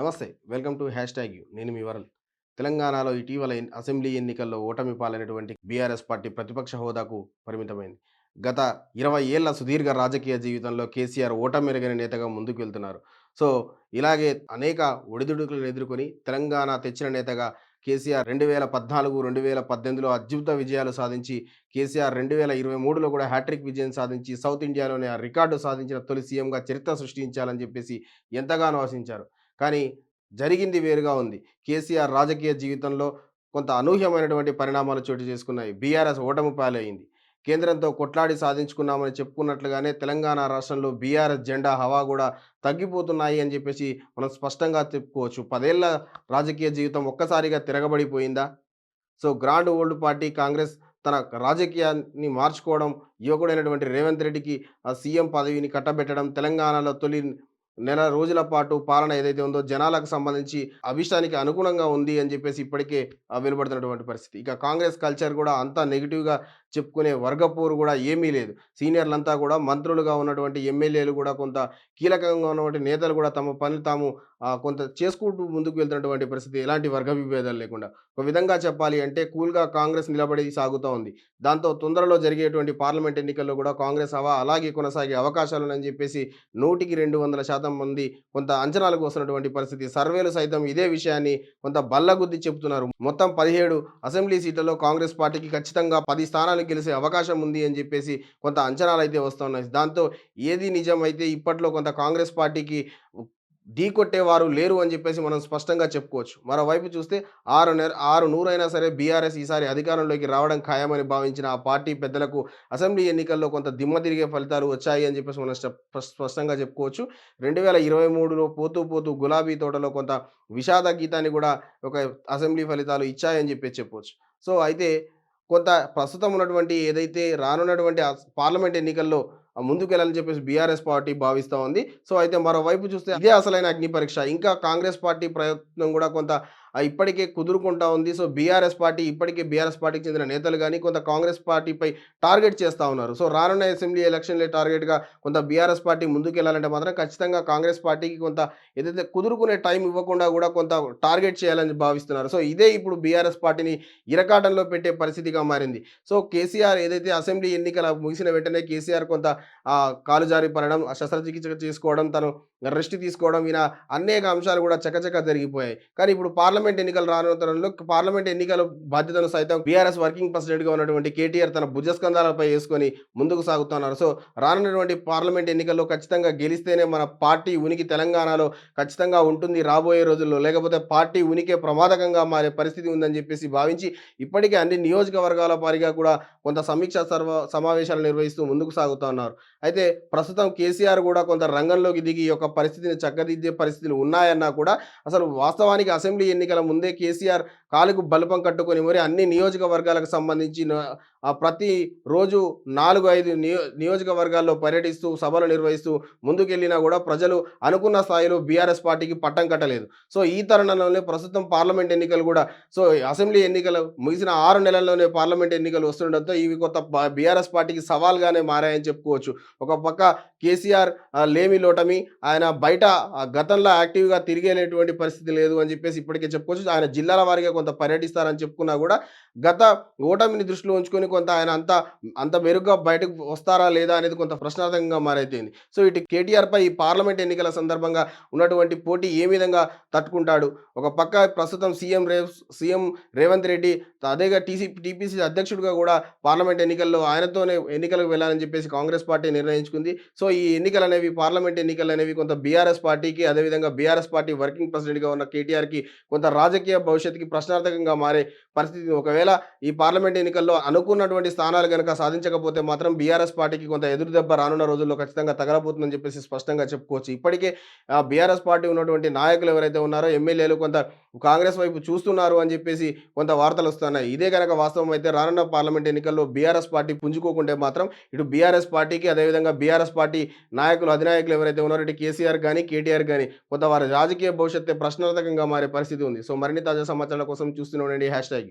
నమస్తే. Welcome to hashtag U. నేను మీ వరల్ తెలంగాణలో ఇటీవల అసెంబ్లీ ఎన్నికల్లో ఓటమి పాలైనటువంటి బీఆర్ఎస్ పార్టీ ప్రతిపక్ష హోదాకు పరిమితమైంది. గత ఇరవై ఏళ్ళ సుదీర్ఘ రాజకీయ జీవితంలో కేసీఆర్ ఓటమిరగని నేతగా ముందుకు వెళ్తున్నారు సో ఇలాగే అనేక ఒడిదుడుకులను ఎదుర్కొని తెలంగాణ తెచ్చిన నేతగా కేసీఆర్ రెండు వేల పద్నాలుగు రెండు వేల పద్దెనిమిదిలో అద్భుత విజయాలు సాధించి కేసీఆర్ రెండు వేల ఇరవై మూడులో కూడా హ్యాట్రిక్ విజయం సాధించి సౌత్ ఇండియాలోనే ఆ రికార్డు సాధించిన తొలి సీఎంగా చరిత్ర సృష్టించాలని చెప్పేసి ఎంతగానో ఆశించారు. కానీ జరిగింది వేరుగా ఉంది. కేసీఆర్ రాజకీయ జీవితంలో కొంత అనూహ్యమైనటువంటి పరిణామాలు చోటు చేసుకున్నాయి. బీఆర్ఎస్ ఓటమి పాలైంది. కేంద్రంతో కొట్లాడి సాధించుకున్నామని చెప్పుకున్నట్లుగానే తెలంగాణ రాష్ట్రంలో బీఆర్ఎస్ జెండా హవా కూడా తగ్గిపోతున్నాయి అని చెప్పేసి మనం స్పష్టంగా చెప్పుకోవచ్చు. పదేళ్ళ రాజకీయ జీవితం ఒక్కసారిగా తిరగబడిపోయిందా? So grand old party Congress తన రాజకీయాన్ని మార్చుకోవడం యువకుడైనటువంటి రేవంత్ రెడ్డికి ఆ సీఎం పదవిని కట్టబెట్టడం తెలంగాణలో తొలి నెల రోజుల పాటు పాలన ఏదైతే ఉందో జనాలకు సంబంధించి అభిష్టానికి అనుగుణంగా ఉంది అని చెప్పేసి ఇప్పటికే ఆ, వెలువడుతున్నటువంటి పరిస్థితి. ఇక కాంగ్రెస్ కల్చర్ కూడా అంతా నెగిటివ్గా చెప్పుకునే వర్గపోరు కూడా ఏమీ లేదు. సీనియర్లంతా కూడా మంత్రులుగా ఉన్నటువంటి ఎమ్మెల్యేలు కూడా కొంత కీలకంగా ఉన్నటువంటి నేతలు కూడా తమ పనులు తాము కొంత చేసుకుంటూ ముందుకు వెళ్తున్నటువంటి పరిస్థితి ఎలాంటి వర్గ విభేదాలు లేకుండా. ఒక విధంగా చెప్పాలి అంటే కూల్గా కాంగ్రెస్ నిలబడి సాగుతూ ఉంది. దాంతో తొందరలో జరిగేటువంటి పార్లమెంట్ ఎన్నికల్లో కూడా కాంగ్రెస్ హవా అలాగే కొనసాగే అవకాశాలు చెప్పేసి నూటికి రెండు వందల శాతం మంది కొంత అంచనాలకు వస్తున్నటువంటి పరిస్థితి. సర్వేలు సైతం ఇదే విషయాన్ని కొంత బల్లగుద్ది చెబుతున్నారు. మొత్తం పదిహేడు అసెంబ్లీ సీట్లలో కాంగ్రెస్ పార్టీకి ఖచ్చితంగా పది స్థానాలు గెలిచే అవకాశం ఉంది అని చెప్పేసి కొంత అంచనాలు అయితే వస్తున్నాయి. దాంతో ఏది నిజమైతే ఇప్పట్లో కొంత కాంగ్రెస్ పార్టీకి ఢీకొట్టేవారు లేరు అని చెప్పేసి మనం స్పష్టంగా చెప్పుకోవచ్చు. మరోవైపు చూస్తే ఆరు నెల ఆరు నూరైనా సరే బీఆర్ఎస్ ఈసారి అధికారంలోకి రావడం ఖాయమని భావించిన ఆ పార్టీ పెద్దలకు అసెంబ్లీ ఎన్నికల్లో కొంత దిమ్మ తిరిగే ఫలితాలు వచ్చాయి అని చెప్పేసి మనం స్ప- స్పష్టంగా చెప్పుకోవచ్చు. రెండు వేల ఇరవై మూడులో పోతూ పోతూ గులాబీ తోటలో కొంత విషాద గీతాన్ని కూడా ఒక అసెంబ్లీ ఫలితాలు ఇచ్చాయని చెప్పేసి చెప్పవచ్చు సో అయితే కొంత ప్రస్తుతం ఉన్నటువంటి ఏదైతే రానున్నటువంటి పార్లమెంట్ ఎన్నికల్లో ముందుకెళ్ళాలని చెప్పేసి బీఆర్ఎస్ పార్టీ భావిస్తూ ఉంది. సో అయితే మరోవైపు చూస్తే ఇదే అసలైన అగ్ని పరీక్ష. ఇంకా కాంగ్రెస్ పార్టీ ప్రయత్నం కూడా కొంత ఇప్పటికే కుదురుకుంటా ఉంది. సో బీఆర్ఎస్ పార్టీ ఇప్పటికే బీఆర్ఎస్ పార్టీకి చెందిన నేతలు కానీ కొంత కాంగ్రెస్ పార్టీపై టార్గెట్ చేస్తూ ఉన్నారు. సో రానున్న అసెంబ్లీ ఎలక్షన్లే టార్గెట్గా కొంత బీఆర్ఎస్ పార్టీ ముందుకెళ్ళాలంటే మాత్రం ఖచ్చితంగా కాంగ్రెస్ పార్టీకి కొంత ఏదైతే కుదురుకునే టైం ఇవ్వకుండా కూడా కొంత టార్గెట్ చేయాలని భావిస్తున్నారు. సో ఇదే ఇప్పుడు బీఆర్ఎస్ పార్టీని ఇరకాటంలో పెట్టే పరిస్థితిగా మారింది. సో కేసీఆర్ ఏదైతే అసెంబ్లీ ఎన్నికల ముగిసిన వెంటనే కేసీఆర్ కొంత కాలు జారి పడడం ఆ శస్త్రచికిత్స చేసుకోవడం తను రెస్ట్ తీసుకోవడం ఈయన అనేక అంశాలు కూడా చకచక జరిగిపోయాయి. కానీ ఇప్పుడు పార్లమెంట్ ఎన్నికలు రానున్న తరుణంలో పార్లమెంట్ ఎన్నికల బాధ్యతను సైతం బీఆర్ఎస్ వర్కింగ్ ప్రెసిడెంట్గా ఉన్నటువంటి కేటీఆర్ తన భుజస్కంధాలపై వేసుకొని ముందుకు సాగుతున్నారు. సో రానున్నటువంటి పార్లమెంట్ ఎన్నికల్లో ఖచ్చితంగా గెలిస్తేనే మన పార్టీ ఉనికి తెలంగాణలో ఖచ్చితంగా ఉంటుంది రాబోయే రోజుల్లో. లేకపోతే పార్టీ ఉనికే ప్రమాదకంగా మారే పరిస్థితి ఉందని చెప్పేసి భావించి ఇప్పటికే అన్ని నియోజకవర్గాల వారిగా కూడా కొంత సమీక్ష సర్వ సమావేశాలు నిర్వహిస్తూ ముందుకు సాగుతున్నారు. అయితే ప్రస్తుతం కేసీఆర్ కూడా కొంత రంగంలోకి దిగి ఒక యొక్క పరిస్థితిని చక్కదిద్దే పరిస్థితులు ఉన్నాయన్నా కూడా అసలు వాస్తవానికి అసెంబ్లీ ఎన్నికల ముందే కేసీఆర్ కాలుకు బలపం కట్టుకొని మరి అన్ని నియోజకవర్గాలకు సంబంధించిన ప్రతి రోజు నాలుగు ఐదు నియో నియోజకవర్గాల్లో పర్యటిస్తూ సభలు నిర్వహిస్తూ ముందుకెళ్ళినా కూడా ప్రజలు అనుకున్న స్థాయిలో బీఆర్ఎస్ పార్టీకి పట్టం కట్టలేదు. సో ఈ తరుణంలోనే ప్రస్తుతం పార్లమెంట్ ఎన్నికలు కూడా సో అసెంబ్లీ ఎన్నికలు ముగిసిన ఆరు నెలల్లోనే పార్లమెంట్ ఎన్నికలు వస్తుండటంతో ఇవి కొత్త బీఆర్ఎస్ పార్టీకి సవాల్గానే మారాయని చెప్పుకోవచ్చు. ఒక పక్క కేసీఆర్ లేమి లోటమి ఆయన బయట గతంలో యాక్టివ్గా తిరిగేటువంటి పరిస్థితి లేదు అని చెప్పేసి ఇప్పటికే చెప్పుకోవచ్చు. ఆయన జిల్లాల వారిగా కొంత పర్యటిస్తారని చెప్పుకున్నా కూడా గత ఓటమిని దృష్టిలో ఉంచుకొని కొంత ఆయన అంత అంత మెరుగ్గా బయటకు వస్తారా లేదా అనేది కొంత ప్రశ్నార్థకంగా మారైపోయింది సో ఇటు కేటీఆర్ పై ఈ పార్లమెంట్ ఎన్నికల సందర్భంగా ఉన్నటువంటి పోటీ ఏ విధంగా తట్టుకుంటాడు? ఒక పక్క ప్రస్తుతం సీఎం రే సీఎం రేవంత్ రెడ్డి అదేగా టీసీ టీపీసీ అధ్యక్షుడిగా కూడా పార్లమెంట్ ఎన్నికల్లో ఆయనతోనే ఎన్నికలకు వెళ్ళాలని చెప్పేసి కాంగ్రెస్ పార్టీ నిర్ణయించుకుంది. సో ఈ ఎన్నికలు అనేవి పార్లమెంట్ ఎన్నికలు అనేవి కొంత బీఆర్ఎస్ పార్టీకి అదేవిధంగా బీఆర్ఎస్ పార్టీ వర్కింగ్ ప్రెసిడెంట్గా ఉన్న కేటీఆర్కి కొంత రాజకీయ భవిష్యత్తుకి ప్రశ్నార్థకంగా మారే పరిస్థితి. ఒకవేళ ఈ పార్లమెంట్ ఎన్నికల్లో అనుకున్నటువంటి స్థానాలు కనుక సాధించకపోతే మాత్రం బీఆర్ఎస్ పార్టీకి కొంత ఎదురు దెబ్బ రానున్న రోజుల్లో ఖచ్చితంగా తగలబోతుందని చెప్పేసి స్పష్టంగా చెప్పుకోవచ్చు. ఇప్పటికే బీఆర్ఎస్ పార్టీ ఉన్నటువంటి నాయకులు ఎవరైతే ఉన్నారో ఎమ్మెల్యేలు కొంత కాంగ్రెస్ వైపు చూస్తున్నారు అని చెప్పేసి కొంత వార్తలు వస్తున్నాయి. ఇదే కనుక వాస్తవం అయితే రానున్న పార్లమెంట్ ఎన్నికల్లో బీఆర్ఎస్ పార్టీ పుంజుకోకుంటే మాత్రం ఇటు బీఆర్ఎస్ పార్టీకి అదేవిధంగా బీఆర్ఎస్ పార్టీ నాయకులు అధినాయకులు ఎవరైతే ఉన్నారో ఇటు కేసీఆర్ కానీ కేటీఆర్ కానీ కొంత వారి రాజకీయ భవిష్యత్తు ప్రశ్నార్థకంగా మారే పరిస్థితి ఉంది. సో మరిన్ని తాజా సమాచారాల కోసం చూస్తూనే ఉండండి హ్యాష్ ట్యాగ్